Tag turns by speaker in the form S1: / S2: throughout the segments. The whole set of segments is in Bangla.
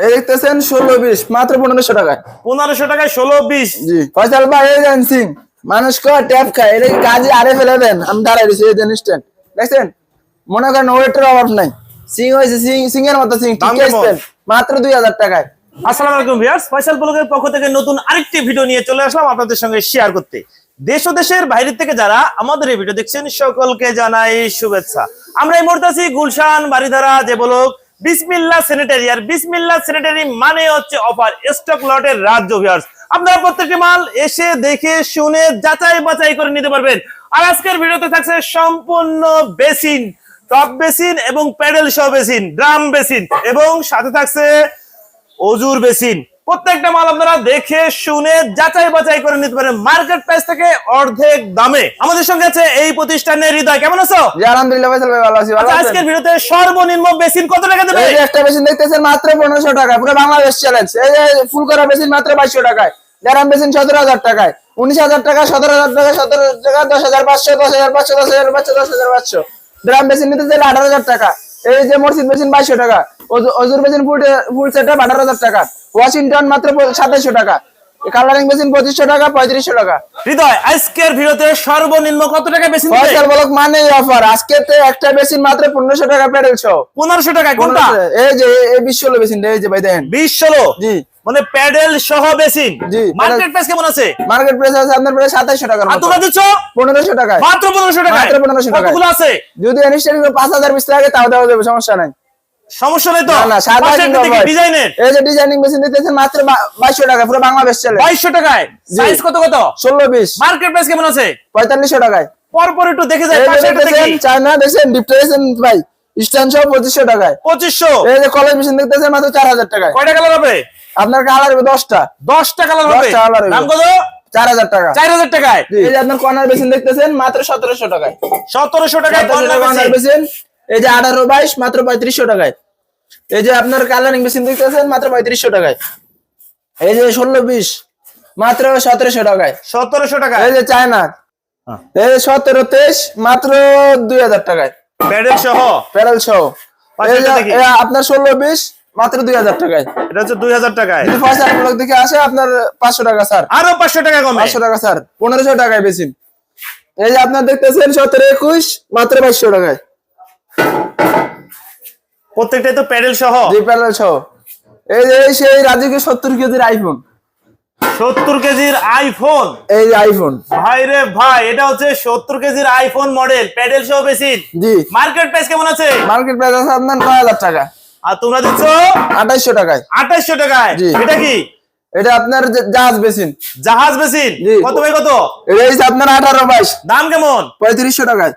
S1: দেখতেছেন ষোলো বিশ মাত্র পনেরোশো টাকায়।
S2: পনেরোশো টাকায় ষোলো বিশ।
S1: জি ফয়সাল ভাই সিং মানুষ ট্যাপ খায় এটা কাজে আরে ফেলে দেন আমি দাঁড়াই এই দেন দেখছেন? মনে করেন ওয়েটের অভাব নাই। সিং হয়েছে সিং সিং এর মতো সিং মাত্র দুই হাজার টাকায়।
S2: আসসালামু আলাইকুম ভিউয়ার্স ফয়সাল ব্লগের পক্ষ থেকে নতুন আরেকটি ভিডিও নিয়ে চলে আসলাম আপনাদের সঙ্গে শেয়ার করতে। দেশ ও দেশের বাইরে থেকে যারা আমাদের এই ভিডিও দেখছেন সকলকে জানাই শুভেচ্ছা। আমরা এই মুহূর্তে আছি গুলশান বাড়িধারা যে বলক বিসমিল্লা স্যানিটারি আর বিসমিল্লা স্যানিটারি মানে হচ্ছে অফার স্টক লটের রাজ্য ভিউয়ার্স আপনারা প্রত্যেকটি মাল এসে দেখে শুনে যাচাই বাছাই করে নিতে পারবেন। আর আজকের ভিডিওতে থাকছে সম্পূর্ণ বেসিন টপ বেসিন এবং প্যাডেল সহ বেসিন, ড্রাম বেসিন এবং সাথে থাকছে অজুর বেসিন। প্রত্যেকটা মাল আপনারা দেখে শুনে যাচাই বাছাই করে নিতে পারেন মার্কেট প্রাইস থেকে অর্ধেক দামে। আমাদের সঙ্গে আছে এই প্রতিষ্ঠানের হৃদয় কেমন আছো?
S1: আলহামদুলিল্লাহ ভাই ভালো আছি ভালো
S2: আচ্ছা আজকের ভিডিওতে সর্বনিম্ন বেসিন কত টাকা দেবে?
S1: এই একটা বেসিন দেখতেছেন মাত্র পনেরোশো টাকা পুরো বাংলাদেশ চ্যালেঞ্জ এই যে ফুল করা বেসিন মাত্র টাকায়। গ্যারাম বেসিন সতেরো হাজার টাকায়। উনিশ হাজার টাকা সতেরো হাজার টাকা সতেরো টাকা দশ হাজার পাঁচশো দশ হাজার পাঁচশো দশ হাজার পাঁচশো দশ হাজার পাঁচশো। গ্রাম বেসিন নিতে চাইলে আঠারো হাজার টাকা। এই যে মসজিদ মেশিন বাইশশো টাকা। ওজুর বেসিন ফুল ফুল আঠারো হাজার টাকা। ওয়াশিংটন মাত্র সাতাইশশো টাকা। কালারিং পঁচিশশো টাকা পঁয়ত্রিশশো টাকা।
S2: হৃদয় আজকের ভিডিওতে সর্বনিম্ন কত টাকা
S1: ফয়সাল বলক মানে অফার। আজকে তো একটা বেসিন মাত্র পনেরোশো টাকা প্যাডেল শো
S2: পনেরোশো টাকা কোনটা?
S1: এই যে এই এই যে ভাই দেখেন।
S2: বিশ ষোলো?
S1: জি।
S2: মানে প্যাডেল সহ বেসিন মার্কেট প্রাইস কেমন আছে?
S1: মার্কেট প্রাইস আছে আপনার প্রায় সাতাইশশো টাকার
S2: আর
S1: মতো।
S2: তোমরা দিচ্ছ?
S1: পনেরোশো টাকায়।
S2: মাত্র পনেরোশো টাকা
S1: মাত্র 1500 টাকায়।
S2: কতগুলো আছে?
S1: যদি পাঁচ হাজার পিস লাগে তাও দেওয়া যাবে সমস্যা নাই।
S2: সমস্যা নেই তো?
S1: না।
S2: ডিজাইনের?
S1: এই যে ডিজাইনিং মেশিন দিতেছেন মাত্র বাইশশো টাকা পুরো বাংলাদেশ চলে।
S2: বাইশশো টাকায়। সাইজ কত কত?
S1: ষোলো বিশ
S2: মার্কেট প্রাইস কেমন আছে?
S1: পঁয়তাল্লিশশো টাকায়।
S2: পরপর একটু দেখে যায় পাশে একটা
S1: দেখতেছেন চায়না দেখছেন ডিপটেশন ভাই স্ট্যান্ড সহ পঁচিশশো টাকায়।
S2: পঁচিশশো।
S1: এই যে কলেজ মেশিন দেখতেছেন মাত্র চার হাজার টাকায়।
S2: কয়টা কালার হবে?
S1: আপনার কালার হবে দশটা।
S2: দশটা কালার হবে।
S1: colour হবে।
S2: দাম কত?
S1: চার হাজার টাকা।
S2: চার হাজার টাকায়।
S1: এই যে আপনার কর্নার মেশিন দেখতেছেন মাত্র সতেরোশো টাকায়।
S2: সতেরোশো টাকায় কর্নার
S1: এই যে আঠারো বাইশ মাত্র পঁয়ত্রিশশো টাকায়। এই যে আপনার কালারিং মেশিন দেখতেছেন মাত্র পঁয়ত্রিশশো টাকায়। এই যে ষোলো বিশ মাত্র সতেরোশো টাকায়।
S2: সতেরোশো টাকা।
S1: এই যে চায়না।
S2: হ্যাঁ।
S1: এই যে সতেরো তেইশ মাত্র দুই হাজার টাকায়।
S2: প্যাডেল সহ?
S1: প্যারেল সহ। আপনার ষোলো বিশ মাত্র দুই হাজার টাকায়।
S2: এটা হচ্ছে দুই হাজার টাকায়।
S1: যদি ফার্স্ট ব্লক থেকে আসে আপনার পাঁচশো টাকা স্যার
S2: আরও পাঁচশো টাকা কম।
S1: পাঁচশো টাকা স্যার পনেরোশো টাকায় বেশি। এই যে আপনার দেখতেছেন সতেরো একুশ মাত্র বাইশশো টাকায়।
S2: প্রত্যেকটাই তো প্যাডেল সহ?
S1: জি প্যানেল সহ। এই যে এই সেই রাজুকে সত্তর কেজির আইফোন
S2: সত্তর কেজির আইফোন
S1: এই যে আইফোন
S2: ভাই রে ভাই এটা হচ্ছে সত্তর কেজির আইফোন মডেল প্যাডেল সহ বেশি।
S1: জি।
S2: মার্কেট প্রাইস কেমন আছে?
S1: মার্কেট প্রাইস আছে আপনার নয় হাজার টাকা।
S2: আর তোমরা দিচ্ছ?
S1: আঠাইশশো টাকায়।
S2: আঠাইশশো টাকায়।
S1: জি।
S2: এটা কি?
S1: এটা আপনার জাহাজ বেসিন।
S2: জাহাজ বেসিন? কত ভাই কত?
S1: এটা আপনার আঠারো বাইশ।
S2: দাম কেমন?
S1: পঁয়ত্রিশশো টাকায়।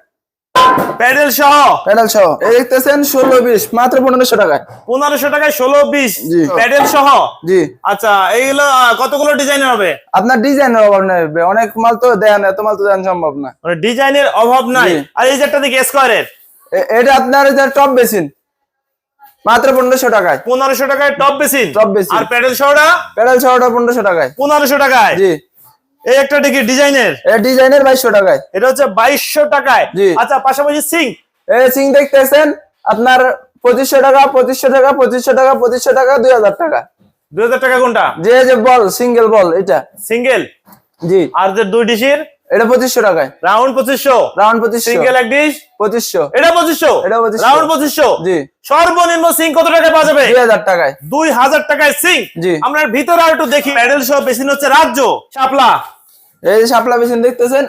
S2: প্যাডেল সহ।
S1: প্যানেল সহ। এই দেখতেছেন ষোলো বিশ মাত্র পনেরোশো টাকায়।
S2: পনেরোশো টাকায় ষোলো বিশ
S1: জি।
S2: প্যাডেল সহ?
S1: জি।
S2: আচ্ছা এইগুলো কতগুলো ডিজাইনের হবে?
S1: আপনার ডিজাইনের অভাব নেই অনেক মাল তো দেন এত মাল তো দেন সম্ভব না।
S2: মানে ডিজাইনের অভাব নাই। আর এই যে একটা দিকে স্কোয়ারের
S1: এটা আপনার টপ বেসিন মাত্র পনেরোশো টাকায়।
S2: পনেরোশো টাকায় টপ বেসিন?
S1: Top basin.
S2: আর প্যাডেল সহটা?
S1: প্যানেল সহটা পনেরোশো টাকায়।
S2: পনেরোশো টাকায়?
S1: জি।
S2: এই একটা দেখি ডিজাইনের।
S1: এটা ডিজাইনের 2200 টাকায়।
S2: এটা হচ্ছে বাইশশো টাকায়। আচ্ছা পাশাপাশি সিং।
S1: এই সিং দেখতেছেন আপনার পঁচিশশো টাকা পঁচিশশো টাকা পঁচিশশো টাকা পঁচিশশো টাকা দুই হাজার টাকা।
S2: দুই হাজার টাকা কোনটা?
S1: যে যে বল সিঙ্গেল বল এটা।
S2: সিঙ্গেল?
S1: জি।
S2: আর যে দুই ডিশের
S1: এটা পঁচিশশো টাকায়।
S2: রাউন্ড পঁচিশশো।
S1: রাউন্ড পঁচিশশো।
S2: সিঙ্গেল এক ডিশ
S1: পঁচিশশো।
S2: এটা পঁচিশশো?
S1: এটা 2500
S2: রাউন্ড পঁচিশশো?
S1: জি।
S2: সর্বনিম্ন সিং কত টাকা পাওয়া যাবে?
S1: দুই হাজার টাকায়।
S2: দুই হাজার টাকায় সিং।
S1: জি।
S2: আমরা ভিতরে আর একটু দেখি। প্যাডেল সহ বেশি হচ্ছে রাজ্য। শাপলা।
S1: এই যে শাপলা মেশিন দেখতেছেন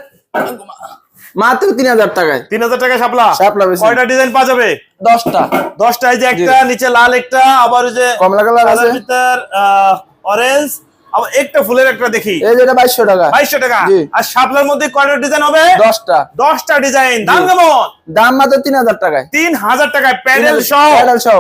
S1: মাত্র তিন হাজার টাকায়।
S2: তিন হাজার টাকা শাপলা।
S1: শাপলা মেশিন
S2: কয়টা ডিজাইন পাওয়া যাবে?
S1: দশটা।
S2: দশটা এই যে একটা নিচে লাল একটা আবার ওই যে
S1: কমলা কালার আছে।
S2: ভিতর অরেঞ্জ আবার একটা ফুলের একটা দেখি।
S1: এই বাইশশো টাকা।
S2: বাইশশো টাকা। আর শাপলার মধ্যে কয়টা ডিজাইন হবে?
S1: দশটা।
S2: দশটা ডিজাইন দাম কেমন?
S1: দাম মাত্র তিন হাজার টাকায়।
S2: তিন হাজার টাকায় প্যাডেল সহ।
S1: প্যাডেল সহ।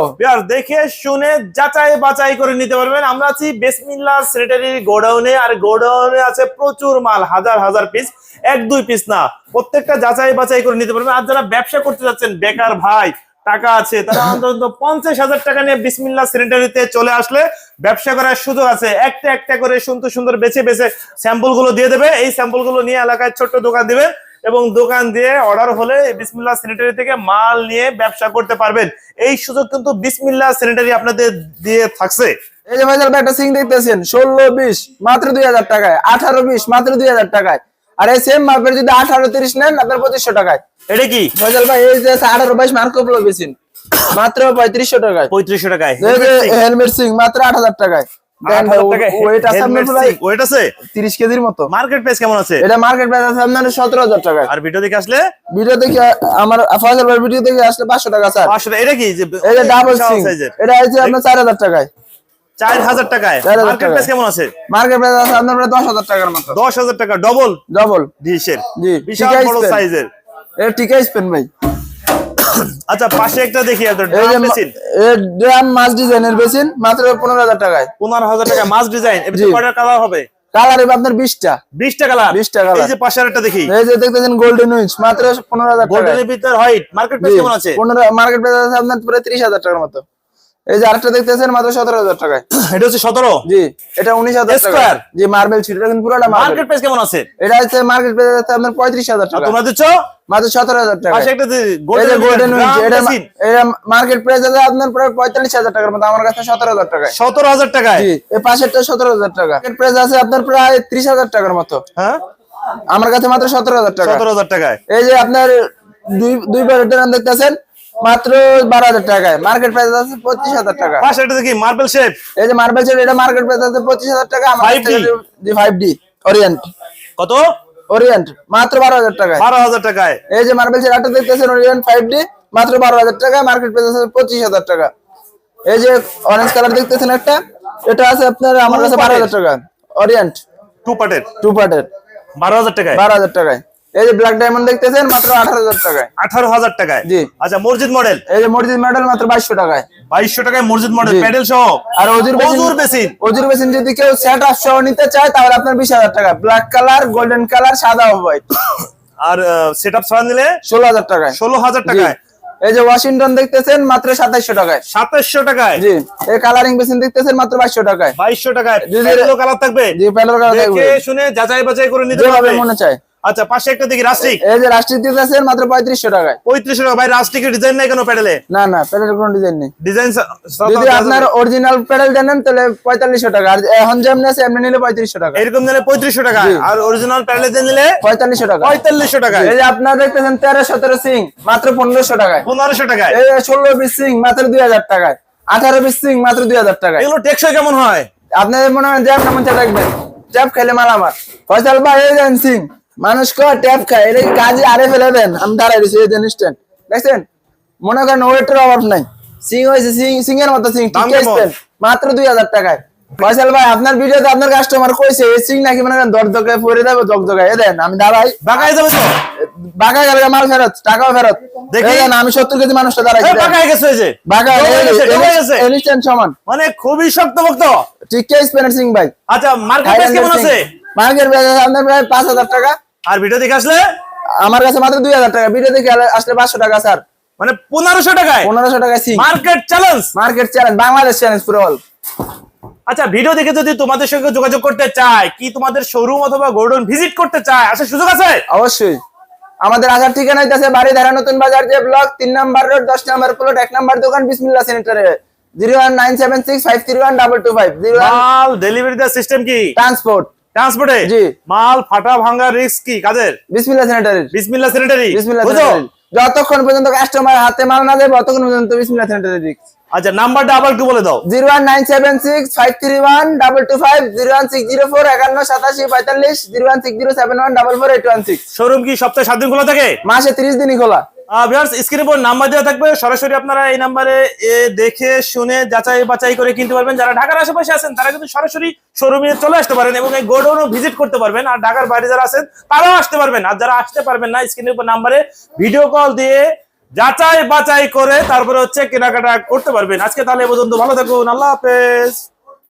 S2: দেখে শুনে যাচাই বাছাই করে নিতে পারবেন। আমরা আছি বেসমিল্লা সেক্রেটারির গোডাউনে আর গোডাউনে আছে প্রচুর মাল হাজার হাজার পিস এক দুই পিস না। প্রত্যেকটা যাচাই বাছাই করে নিতে পারবেন। আর যারা ব্যবসা করতে যাচ্ছেন বেকার ভাই টাকা আছে, তারা অন্তত পঞ্চাশ হাজার টাকা নিয়ে বিসমিল্লা সেনিটারিতে চলে আসলে ব্যবসা করার সুযোগ আছে। একটা একটা করে সুন্দর সুন্দর বেছে বেছে স্যাম্পলগুলো দিয়ে দেবে। এই স্যাম্পলগুলো নিয়ে এলাকায় ছোট্ট দোকান দিবেন এবং দোকান দিয়ে অর্ডার হলে বিসমিল্লা সেনিটারি থেকে মাল নিয়ে ব্যবসা করতে পারবেন। এই সুযোগ কিন্তু বিসমিল্লা সেনিটারি আপনাদের দিয়ে থাকছে।
S1: এই যে ভাইজাল একটা সিং দেখতেছেন, ষোলো বিশ, মাত্র দুই হাজার টাকায়, আঠারো বিশ, মাত্র দুই হাজার টাকায়। আর এই সেম মাপের যদি আঠারো তিরিশ নেন, আপনার পঁচিশশো টাকায়।
S2: এটা কি?
S1: ভাইজাল ভাই এই যে আঠারো বাইশ মার্কো প্লো বেসিন মাত্র পঁয়ত্রিশশো টাকায়।
S2: পঁয়ত্রিশশো টাকায়।
S1: হেলমেট সিং মাত্র আট হাজার টাকায়। ওয়েট আছে
S2: ওয়েট আছে?
S1: তিরিশ কেজির মতো।
S2: মার্কেট প্রাইস কেমন আছে?
S1: এটা মার্কেট প্রাইস আছে আপনার সতেরো হাজার টাকায়।
S2: আর ভিডিও দেখে আসলে?
S1: ভিডিও দেখে আমার ফয়সাল ভাই ভিডিও দেখে আসলে পাঁচশো টাকা স্যার
S2: টাকা। এটা কি? যে
S1: ডাবল সিং এটা আছে আপনার চার হাজার টাকায়।
S2: চার হাজার টাকায়।
S1: 4,000
S2: মার্কেট
S1: টাকায়।
S2: প্রাইস কেমন আছে?
S1: মার্কেট প্রাইস আছে আপনার দশ হাজার টাকার মতো।
S2: দশ হাজার টাকা ডবল
S1: ডবল
S2: ডিশের
S1: জি
S2: বিশাল বড় সাইজের
S1: এটা ঠিকই স্পেন ভাই।
S2: আচ্ছা পাশে একটা দেখি আপনার ড্রাম মেশিন
S1: ড্রাম মাছ ডিজাইনের মাত্র পনেরো হাজার টাকায়।
S2: পনেরো হাজার টাকা মাছ ডিজাইন। কয়টা কালার হবে?
S1: কালার এবার আপনার
S2: কালার
S1: 20 কালার colour।
S2: এই যে পাশে একটা দেখি।
S1: এই যে দেখতেছেন গোল্ডেন উইংস মাত্র টাকা
S2: গোল্ডেনের ভিতর হোয়াইট মার্কেট প্রাইস কেমন আছে?
S1: পনেরো মার্কেট প্রাইস আছে আপনার প্রায় ত্রিশ হাজার টাকার মতো। এই যে আরেকটা দেখতেছেন মাত্র সতেরো হাজার টাকায়।
S2: এটা হচ্ছে সতেরো?
S1: জি এটা উনিশ হাজার টাকা? জি মার্বেল ছিল এটা কিন্তু পুরোটা
S2: মার্কেট প্রাইস কেমন আছে?
S1: এটা হচ্ছে মার্কেট প্রাইস আছে আপনার পঁয়ত্রিশ হাজার টাকা।
S2: তোমরা দিচ্ছ?
S1: মাত্র সতেরো হাজার টাকা।
S2: পাশে একটা
S1: এই যে
S2: গোল্ডেন
S1: গোল্ডেন এটা এটা মার্কেট প্রাইস আছে আপনার প্রায় পঁয়তাল্লিশ হাজার টাকার মতো আমার কাছে সতেরো হাজার টাকায়।
S2: সতেরো হাজার টাকায়?
S1: জি এই পাশেরটা সতেরো হাজার টাকা। মার্কেট প্রাইস আছে আপনার প্রায় ত্রিশ হাজার টাকার মতো।
S2: হ্যাঁ?
S1: আমার কাছে মাত্র সতেরো হাজার টাকা।
S2: সতেরো হাজার টাকায়।
S1: এই যে আপনার দুই দুই দেখতেছেন মাত্র বারো হাজার টাকায়। মার্কেট প্রাইস আছে পঁচিশ হাজার টাকা।
S2: একটা দেখি মার্বেল শেপ
S1: এই যে মার্বেল সেট এটা মার্কেট প্রাইস আছে পঁচিশ হাজার টাকা ফাইভ ডি ওরিয়েন্ট
S2: কত?
S1: ওরিয়েন্ট মাত্র বারো হাজার টাকায়।
S2: বারো হাজার টাকায়।
S1: এই যে মার্বেল সেট একটা দেখতেছেন ওরিয়েন্ট ফাইভ ডি মাত্র বারো হাজার টাকা মার্কেট প্রাইস আছে পঁচিশ হাজার টাকা। এই যে অরেঞ্জ কালার দেখতেছেন একটা এটা আছে আপনার আমার কাছে বারো হাজার টাকা। ওরিয়েন্ট
S2: টু পার্টের
S1: টু পার্টের
S2: বারো হাজার টাকায়।
S1: বারো হাজার টাকায়। এই যে ব্ল্যাক ডায়মন্ড দেখতেছেন মাত্র আঠারো হাজার টাকায়।
S2: আঠারো হাজার টাকায়?
S1: জি।
S2: আচ্ছা মসজিদ মডেল
S1: এই যে মসজিদ মডেল মাত্র বাইশশো টাকায়।
S2: বাইশশো টাকায় মসজিদ মডেল। প্যাডেল সহ?
S1: আর বেসিন
S2: অজুর বেসিন?
S1: অজুর বেসিন যদি কেউ সেট আপ সহ নিতে চায় তাহলে আপনার বিশ হাজার টাকা। ব্ল্যাক কালার গোল্ডেন কালার সাদা হোয়াইট
S2: আর সেট আপ ছাড়া নিলে?
S1: ষোলো হাজার টাকায়।
S2: ষোলো হাজার টাকায়?
S1: এই যে ওয়াশিংটন দেখতেছেন মাত্র সাতাইশশো টাকায়।
S2: সাতাশশো টাকায়?
S1: জি। এই কালারিং বেসিন দেখতেছেন মাত্র বাইশশো টাকায়।
S2: বাইশশো টাকায়। কালার থাকবে?
S1: জি কালার থাকবে।
S2: শুনে যাচাই বাছাই করে নিতে হবে
S1: মনে চায়।
S2: আচ্ছা পাশে একটা দেখি রাস্টিক
S1: এই যে রাষ্ট্রিক দিতেছেন মাত্র পঁয়ত্রিশশো টাকায়।
S2: পঁয়ত্রিশশো টাকা। ভাই রাস্টিকের ডিজাইন নাই কেন প্যাডেলে?
S1: না না প্যানেলের কোনো ডিজাইন নেই।
S2: ডিজাইন
S1: যদি আপনার অরিজিনাল প্যানেল দেন তাহলে পঁয়তাল্লিশশো টাকা। আর এখন যে এমনি আছে এমনি নিলে পঁয়ত্রিশশো টাকা।
S2: এরকম নিলে পঁয়ত্রিশশো টাকা।
S1: জি।
S2: আর অরিজিনাল প্যাডেলে দিয়ে নিলে?
S1: পঁয়তাল্লিশশো টাকা।
S2: পঁয়তাল্লিশশো টাকায়
S1: এই যে আপনার দেখতেছেন তেরো সতেরো সিং মাত্র পনেরোশো টাকায়।
S2: পনেরোশো টাকায়।
S1: এই ষোলো বিশ সিং মাত্র দুই হাজার টাকায়। আঠারো বিশ সিং মাত্র দুই হাজার টাকায়।
S2: এগুলো টেকসই কেমন হয়?
S1: আপনাদের মনে হয় ট্যাপ নামতে রাখবেন ট্যাপ খেলে মাল আমার ফয়সাল ভাই এই দেন সিং মানুষ কো ট্যাপ খায় এটা কাজে আরে ফেলে দেন আমি দাঁড়াই এই দেন দেখছেন? মনে করেন ওয়েটের অভাব নাই। সিং হয়েছে সিং সিং এর মতো সিং? মাত্র দুই হাজার টাকায়। ফয়সাল ভাই আপনার ভিডিওতে আপনার কাস্টমার কইছে এই সিং নাকি মনে করেন দর দকে পরে দেবে জগ জগায় এ দেন আমি দাঁড়াই।
S2: বাগায় যাবে তো?
S1: বাঘা গেলে মাল ফেরত টাকাও ফেরত। দেখেন আমি সত্তর কেজি মানুষটা দাঁড়াই
S2: বাগায় গেছে যে।
S1: বাঘা
S2: গেছে, গেছে।
S1: সমান।
S2: মানে খুবই শক্তভক্ত।
S1: ঠিক আছে স্পেনার সিং ভাই।
S2: আচ্ছা মার্কেট প্রাইস কেমন আছে?
S1: মার্কেট প্রাইস আপনার প্রায় পাঁচ হাজার টাকা।
S2: আর ভিডিও দেখে আসলে?
S1: আমার কাছে মাত্র দুই হাজার টাকা। ভিডিও দেখে আসলে পাঁচশো টাকা স্যার।
S2: মানে পনেরোশো টাকায়?
S1: পনেরোশো টাকা Singh
S2: market challenge
S1: market challenge Bangladesh challenge পুরো অল
S2: আচ্ছা ভিডিও দেখে যদি তোমাদের সঙ্গে যোগাযোগ করতে চায় কি তোমাদের শোরুম অথবা গোডাউন ভিজিট করতে চায় আসার সুযোগ আছে?
S1: অবশ্যই। আমাদের আসার ঠিকানা আছে বাড়ি ধারা নতুন বাজার যে ব্লক তিন নাম্বার রোড দশ নাম্বার প্লট এক নাম্বার দোকান বিসমিল্লা সেন্টারে zero one nine seven six five three one double two five zero
S2: delivery system কি?
S1: ট্রান্সপোর্ট
S2: ট্রান্সপোর্টে
S1: জি।
S2: মাল ফাটা ভাঙা রিস্ক কি? কাদের?
S1: বিসমিল্লা সেন্টারের
S2: বিসমিল্লা স্যানিটারি
S1: বিসমিল্লা
S2: বুঝো?
S1: যতক্ষণ পর্যন্ত কাস্টমার হাতে মাল না দেবে ততক্ষণ পর্যন্ত বিসমিল্লা সেন্টারের রিক্স
S2: আচ্ছা নাম্বারটা আবার একটু বলে দাও?
S1: Zero one nine seven six five three one double two five zero one six zero four একান্ন সাতাশি পঁয়তাল্লিশ zero one six zero seven one double four eight one six.
S2: Showroom কি সপ্তাহে সাত দিন খোলা থাকে?
S1: মাসে তিরিশ দিনই খোলা।
S2: ভিউয়ার্স স্ক্রিনে উপর নাম্বার দেওয়া থাকবে। সরাসরি আপনারা এই নাম্বারে দেখে শুনে যাচাই বাছাই করে কিনতে পারবেন। যারা ঢাকার আশেপাশে আছেন, তারা কিন্তু সরাসরি শোরুমে চলে আসতে পারেন এবং এই গোডাউনও ভিজিট করতে পারবেন। আর ঢাকার বাইরে যারা আছেন, তারাও আসতে পারবেন। আর যারা আসতে পারবেন না স্ক্রিনের উপর নাম্বারে ভিডিও কল দিয়ে যাচাই বাছাই করে তারপরে হচ্ছে কেনাকাটা করতে পারবেন। আজকে তাহলে পর্যন্ত ভালো থাকুন। আল্লাহ হাফেজ।